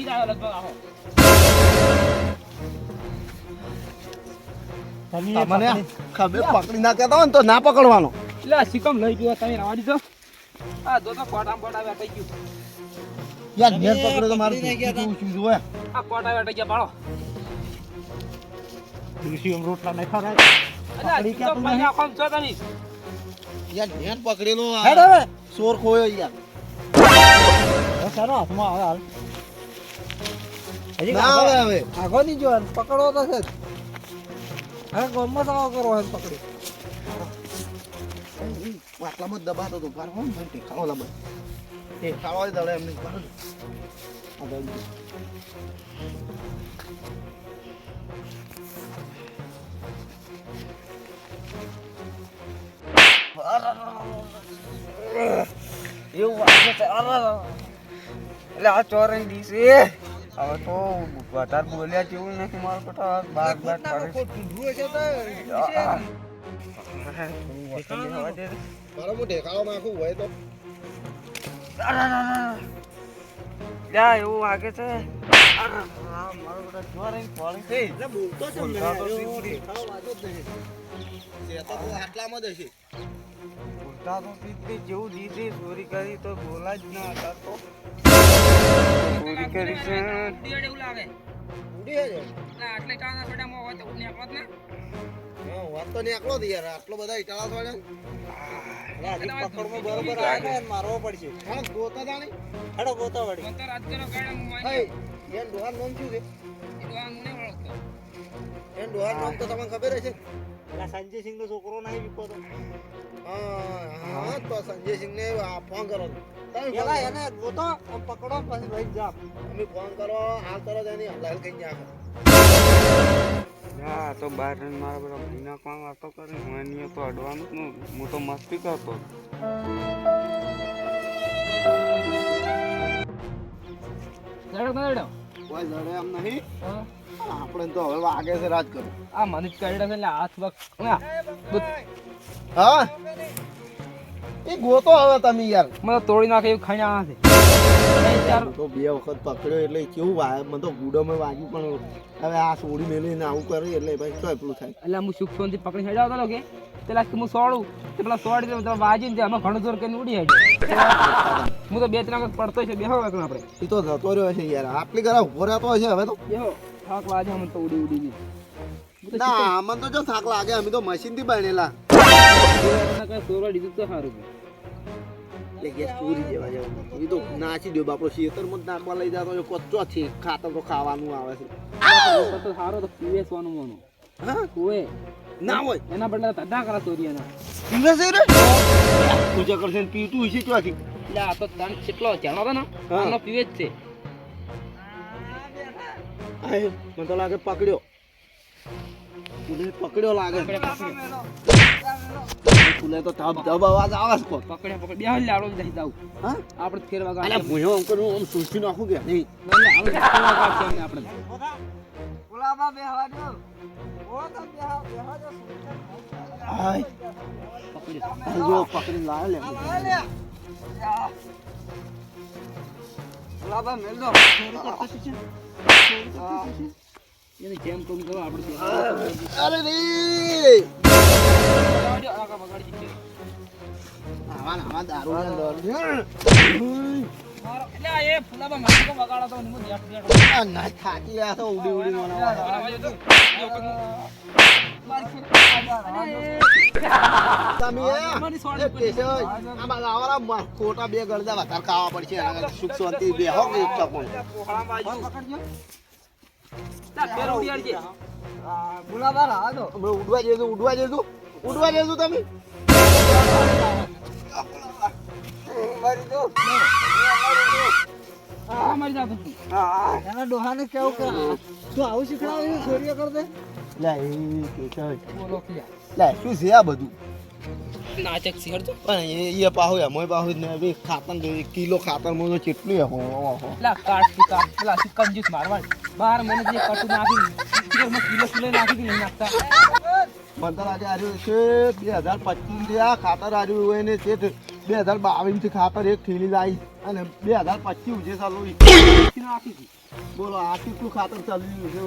જ આવ્યો લગભગ આવો. તમને ખબર પકડી ના કહેતા હોય ને તો ના પકડવાનો. એટલે સિકમ લઈ ગયો તમે રવા દીધો આ જો તો કોટામ કોટા વેટાઈ ગયું. યાર તમે મેં તો મારું શું શું જોવે આ કોટા વેટાઈ ગયા બાળો ડોશી રોટલા નહીં ખવડાવે. આ પકડી સિકમ ક્યાં ભાઈ આખો છો તમે? યાર મેં પકડેલો હેડ હવે. ચોર ખોયો યાર. હવે હાથમાં આવે હાલ? હજી ના આવે હવે. આગળ નહીં જોવાનું, પકડો તો છે. હવે ગમત આવો કરો હવે પકડી. આટલામાં જ દબાતો હતો પાર હોમ ભાઈ જ દડે એમને પાર એવું વાગે છે. એટલે આ ચોરણ દિવસે હવે તો વધારે બોલ્યા જેવું નથી મારું બેટા. બાર બાર કરે મારો હું ટેકાળો નાખું હોય તો. યા એવું વાગે છે. મારો બેટા ચોરણ ફોડી થઈ. એટલે બોલતો છે ને બોલતા તો એવો શીખડી. ટેકાળો વાગ્યો જ નહીં. શેતો તો આટલામાં જ હશે. બોલતા તો જેવું દીધી ચોરી કરી તો બોલા જ ના હતા તો. ચોરી કરી છે ને હા, વાત તો નીકળો જ યાર આટલો બધા ઇટાળા થોડે હજી પકડમાં બરોબર ને મારવો પડશે હા ગોતા તાણી હેડો ગોતા એન ડોહાર નામ શું છે એન ડોહાર નોમ તો તમને ખબર હશે. પેલા સંજય સિંહ નો છોકરો ના વિકો તો. હા હા સંજય સિંહ ને આ ફોન કરો. પેલા એને ગોતો પકડો પછી ભાઈ જા તમે ફોન કરો હાલ તરત એની હલાલ કઈ જા હા તો બાર રન મારા બધા મહિના કોણ વાતો કરે? હું એની તો અડવાનું હું તો મસ્તી કરતો. લડો કોઈ લડે એમ નહીં. આપણે તો હવે વાગે છે રાજ કરો. આ મને જ કરી એટલે હાથ વખ. હા? એ ગોતો હવે તમે યાર. મને તોડી નાખે એવું આવ્યા છે. તો બે વખત પકડ્યો એટલે કેવું વાય મને તો ગુડોમાં વાગ્યું પણ હવે આ સોડી મેલીને આવું કરે એટલે ભાઈ શું પેલું થાય. એટલે હું સુખ શાંતિ પકડી હેડ્યો હતો કે? પેલા કે હું સોડું તે પેલા સોડી કે તો વાજીને તે અમે ઘણું જોર કરીને ઉડી હેડ્યો. હું તો બે ત્રણ વખત પડતો છે બેહો વખત આપણે. એ તો જતો રહ્યો છે યાર. આટલી ઘરે ઊભો રહેતો છે હવે તો. બેહો થાક લાગે અમે તો ઉડી ઉડી ગઈ. ના અમને તો જો થાક લાગે અમે તો મશીનથી બનેલા. સોરવા દીધું તો સારું છે. એટલે કે ચોરી જેવા જેવા એ તો નાચી દો બાપડો. શેતર મત નાખવા લઈ જતો કચ્ચો છે ખાતર તો ખાવાનું આવે છે. તો સારો તો પીવેસવાનું મોનો હા ઓએ ના હોય. એના બદલે તડા કરા ચોરીયાના પીવે છે રે? પૂજા કરશે ને પીતું હશે ચોથી એટલે આ તો તન કેટલો જાણો હતો ને આનો પીવે જ છે. આય મને તો લાગે પકડ્યો. પુલે પકડ્યો લાગે. પકડે પકડે. તો ધબ ધબ અવાજ આવે છે પકડે પકડે. બે હાલ આડો જઈ જાવ હા? આપણે ફેરવા આમ નાખું કે નહીં? આપણે. ગુલાબા બેહવા દો ઓ તો બેહવા બેહવા દો આય પકડ્યો આ જો પકડી લાવે લે ગુલાબા મેલ દો એને જેમ કોમ કરો આપણે અરે રે. વગાડ્યો, આગળ વગાડી દીધો. આવા આવા દારૂ ના. દર ખોટા બે ગળદા વધારે ખાવા પડશે સુખ શાંતિ બે હો ઉડવા જેજો ઉડવા જેજો ઉડવા તમે? દો એના ડોહાને કેવું કે તું આવું છે ચોરીઓ કર દે લે એ લે. શું છે આ બધું? નાચક શિખર તો પણ એ એ પાહો એમોય પાહો ને હવે ખાતર કિલો ખાતરમાં તો કેટલું હો ઓહો પેલા કાટ કાટ પેલા કંજૂસ મારવાડ બાર મને જે કટુ નાખી કિલો કિલો કિલો નાખી કે નહીં નાખતા. મને તો લાગે આજે છે બે હજાર પચીસથી આ ખાતર આવ્યું હોય ને છે બે હજાર બાવીસથી ખાતર એક થેલી લાવી અને બે હજાર પચીસ ઉજે ચાલુ નાખી હતી બોલો, આ કેટલું ખાતર ચાલ્યું છે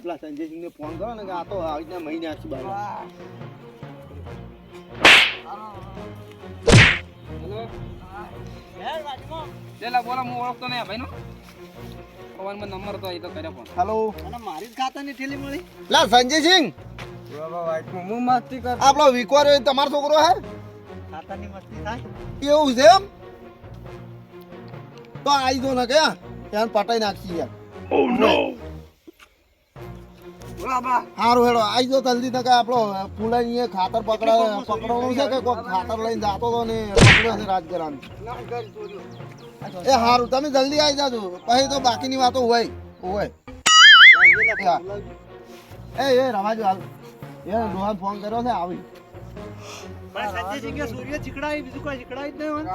પેલા ફોન કરો ને કે આવી રીતના મહિને આખી બાર. હેલો બોલો હું ઓળખતો નહીં આ ભાઈનો. પવનમાં નંબર તો એ તો કર્યો પણ. હેલો અને મારી જ ખાતાની થેલી મળી. લા સંજયસિંહ હું મસ્તી કર. આપણો વિકવાર તમારો છોકરો હે? ખાતાની મસ્તી થાય? એવું છે એમ? તો આવી દો ને કે ત્યાં પટાઈ યાર બાબા સારું હેડો આવી જો જલ્દી તકે આપણો અહીંયા ખાતર પકડા પકડવાનું છે કે કોઈ ખાતર લઈને જાતો તો ને પકડ્યો છે રાજગરામ એ સારું તમે જલ્દી આવી જાજો. પછી તો બાકીની વાતો હોય હોય. એ એ રવાજો હાલ. એ રોહન ફોન કર્યો છે આવી. સંજય સિંહ સૂર્ય ચીકડાય બીજું કોઈ ચીકડાય જ નહીં હોય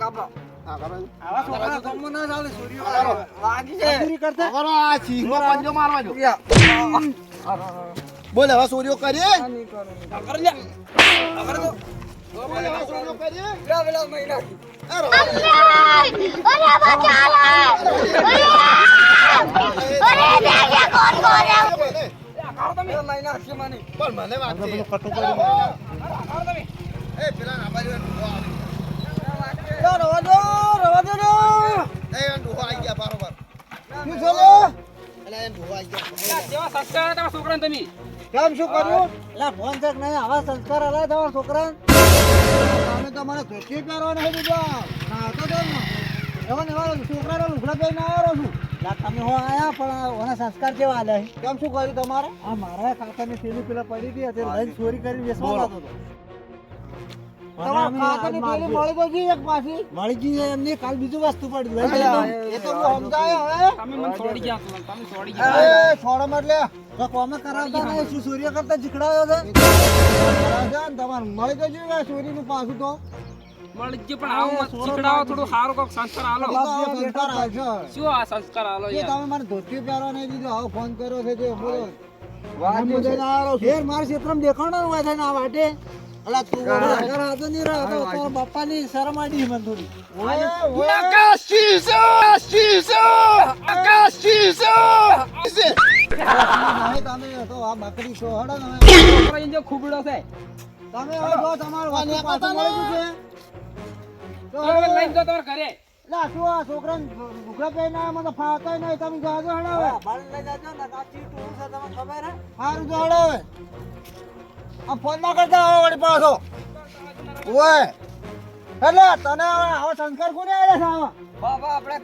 આપો બોલ હવે સૂર્યો કરીએ? મને. વાત કટો કર એ પેલા સંસ્કાર હતા તમારા છોકરાને તમે? કેમ શું કર્યું? એટલે ફોન ચેક નહીં? આવા સંસ્કાર હલાય તમારા છોકરા તમે તો મને ધોતી પહેરવા નહીં દીધા ના તો કેમ? એવા એવા છોકરાનો લુગડા પહેરીને આવ્યો છું. તમે હો આયા પણ ઓના સંસ્કાર કેવા આલ્યા કેમ શું કર્યું તમારે? આ મારા કાકાની પેલી પેલા પડી ગઈ હતી લઈને ચોરી કરી વેચવા જતો હતો. મળી ગઈ એક પાછી? મળી ગઈ છે એમની કાલ બીજું વસ્તુ પડી એ તો હું સમજાયો તમે મને છોડી ગયા તમે છોડી ગયા એ છોડો મત લે તો કોમે કરાવતા નહીં શું સૂર્ય કરતા જીકડાયો છે? તમારે મળી તો જોઈએ ચોરીનું પાછું તો? મળી પણ આવું શીખડાવો થોડું સારું કોક સંસ્કાર આલો. શું આ સંસ્કાર આલો એ યાર? તમે મને ધોતી પહેરવા નહીં દીધો આવો ફોન કર્યો છે જે બોલો. વાગ્યું છે. ફેર મારા ક્ષેત્રમાં દેખાણો હોય છે ને આ વાટે. અલા તું આગળ હાથો નહીં રહ્યો તો તારા બાપાની શરમ આડી મને થોડી. ઓય, ઓય. નહીં, તમે તો આ બકરી છો હડો ને. છોકરા ઇન્જો ખૂબડો છે. તમે હવે જો તમારું વાતું પાછું મળી છે. તો તમે લઈને જાઓ તમારા ઘરે. લા શું આ છોકરાને લુગડા પહેરીને આયા, મને ફાવતાય નહીં. તમે જાજો હડાવે સારું તો હડાવે આ ફોન ના કરતા હવે વળી પાછો. ઓય એટલે તને હવે આવો સંસ્કાર કોને આવ્યા છે આવા બાબા આપણે